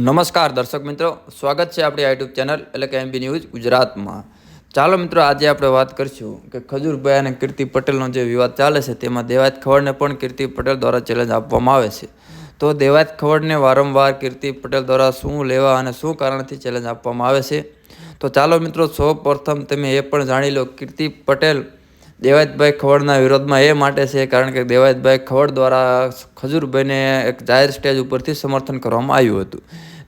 નમસ્કાર દર્શક મિત્રો, સ્વાગત છે આપણી યુટ્યુબ ચેનલ એટલે કે એમબી ન્યૂઝ ગુજરાતમાં. ચાલો મિત્રો, આજે આપણે વાત કરીશું કે ખજૂરભાઈ અને કીર્તિ પટેલનો જે વિવાદ ચાલે છે, તેમાં દેવાયત ખવડને પણ કીર્તિ પટેલ દ્વારા ચેલેન્જ આપવામાં આવે છે. તો દેવાયત ખવડને વારંવાર કીર્તિ પટેલ દ્વારા શું લેવા અને શું કારણથી ચેલેન્જ આપવામાં આવે છે? તો ચાલો મિત્રો સૌ પ્રથમ તમે એ પણ જાણી લો, કીર્તિ પટેલ દેવાયતભાઈ ખવડના વિરોધમાં એ માટે છે, કારણ કે દેવાયતભાઈ ખવડ દ્વારા ખજૂરભાઈને એક જાહેર સ્ટેજ ઉપરથી સમર્થન કરવામાં આવ્યું હતું.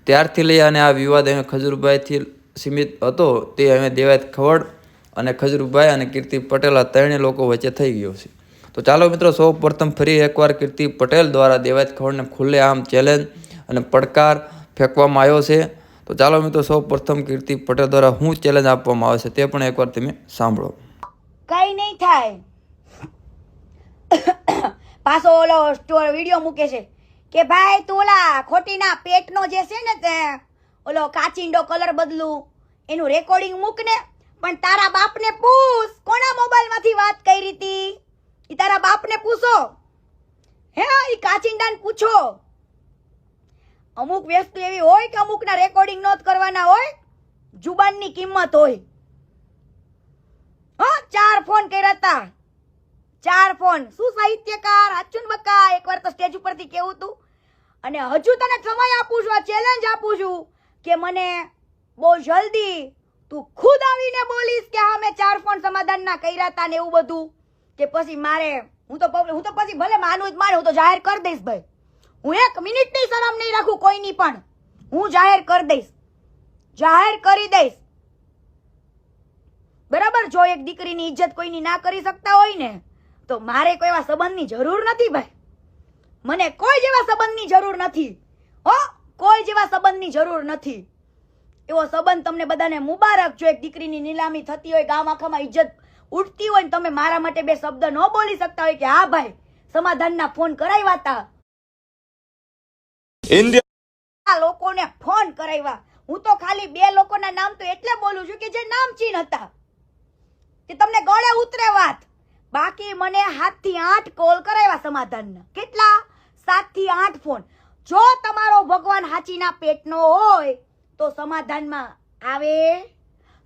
ત્યારથી લઈ અને આ વિવાદ અમે ખજૂરભાઈથી સીમિત હતો, તે અમે દેવાયત ખવડ અને ખજૂરભાઈ અને કીર્તિ પટેલ આ ત્રણેય લોકો વચ્ચે થઈ ગયો છે. તો ચાલો મિત્રો, સૌ પ્રથમ ફરી એકવાર કીર્તિ પટેલ દ્વારા દેવાયત ખવડને ખુલ્લે આમ ચેલેન્જ અને પડકાર ફેંકવામાં આવ્યો છે. તો ચાલો મિત્રો, સૌ પ્રથમ કીર્તિ પટેલ દ્વારા શું ચેલેન્જ આપવામાં આવે છે તે પણ એકવાર તમે સાંભળો. કઈ નહીં થાય. પાછો ઓલો સ્ટોર વીડિયો મૂકે છે કે ભાઈ તું ઓલા ખોટીના પેટનો જે છે ને તે, ઓલો કાચિંડો કલર બદલું, એનું રેકોર્ડિંગ મૂક ને. પણ તારા બાપને પૂછ, કોના મોબાઈલમાંથી વાત કરી હતી? એ તારા બાપને પૂછો. હે એ કાચિંડાને પૂછો. અમુક વસ્તુ એવી હોય કે અમુકના રેકોર્ડિંગ નોંધ કરવાના હોય, જુબાનની કિંમત હોય. હા, ચાર ફોન કર્યા હતા ચાર ફોન. શું સાહિત્યકાર હાચુન બકા? એકવાર તો સ્ટેજ ઉપરથી કેવું તું? અને હજુ તને સમય આપું છું, આ ચેલેન્જ આપું છું કે મને બહુ જલ્દી તું ખુદ આવીને બોલીશ કે હા, મેં ચાર ફોન સમાધાનના કર્યા હતા ને એવું બધું. કે પછી મારે, હું તો હું તો પછી ભલે માનું જ માને, હું તો જાહેર કરી દઈશ ભાઈ. હું એક મિનિટની શરમ નહીં રાખું કોઈની પણ. હું જાહેર કરી દઈશ. જાહેર કરી દઈશ. જો એક દીકરીની ઇજ્જત કોઈની ના કરી શકતા હોય ને તો મારે કોઈ એવા સંબંધની જરૂર નથી ભાઈ. મને કોઈ જેવા સંબંધની જરૂર નથી. હો કોઈ જેવા સંબંધની જરૂર નથી. એવો સંબંધ તમને બધાને મુબારક. જો એક દીકરીની નીલામી થતી હોય ગામ આખામાં ઇજ્જત ઉઠતી હોય ને તમે મારા માટે બે શબ્દ ન બોલી શકતા હોય કે હા ભાઈ સમાધાનના ફોન કરાવ્યા હતા આ લોકોને ફોન કરાવ્યા. હું તો ખાલી બે લોકોના નામ તો એટલે બોલું છું કે જે નામચીન હતા. કે તમને ગળે ઉતરે વાત. બાકી મને હાથથી આઠ કોલ કરાવ્યા સમાધાનના. કેટલા? સાતથી આઠ ફોન. જો તમારો ભગવાન હાચીના પેટનો હોય, તો સમાધાનમાં આવે.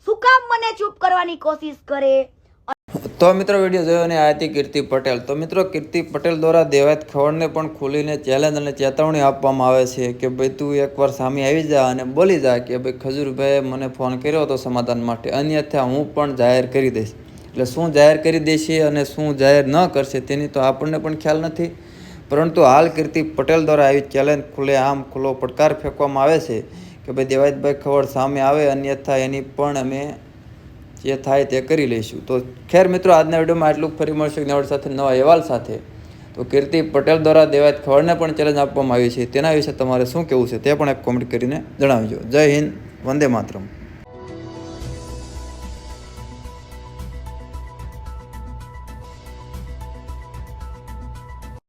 શું કામ મને ચૂપ કરવાની કોશિશ કરે? તો મિત્રો વીડિયો જોયો અને આ હતી કીર્તિ પટેલ. તો મિત્રો કીર્તિ પટેલ દ્વારા દેવાયત ખવડને પણ ખુલીને ચેલેન્જ અને ચેતવણી આપવામાં આવે છે કે ભાઈ તું એકવાર સામે આવી જા અને બોલી જા કે ભાઈ ખજૂરભાઈએ મને ફોન કર્યો હતો સમાધાન માટે. અન્યથા હું પણ જાહેર કરી દઈશ. એટલે શું જાહેર કરી દેશે અને શું જાહેર ન કરશે તેની તો આપણને પણ ખ્યાલ નથી. પરંતુ હાલ કીર્તિ પટેલ દ્વારા આવી ચેલેન્જ ખુલ્લે આમ ખુલ્લો પડકાર ફેંકવામાં આવે છે કે ભાઈ દેવાયતભાઈ ખવડ સામે આવે, અન્યથા એની પણ અમે જે થાય તે કરી લઈશું. તો ખેર મિત્રો, આજના વિડીયોમાં આટલું ફરી મળશે નવડ સાથે, નવા અહેવાલ સાથે. તો કીર્તિ પટેલ દ્વારા દેવાયત ખવડને પણ ચેલેન્જ આપવામાં આવી છે. તેના વિશે તમારે શું કહેવું છે તે પણ એક કોમેન્ટ કરીને જણાવજો. જય હિન્દ, વંદે માતરમ.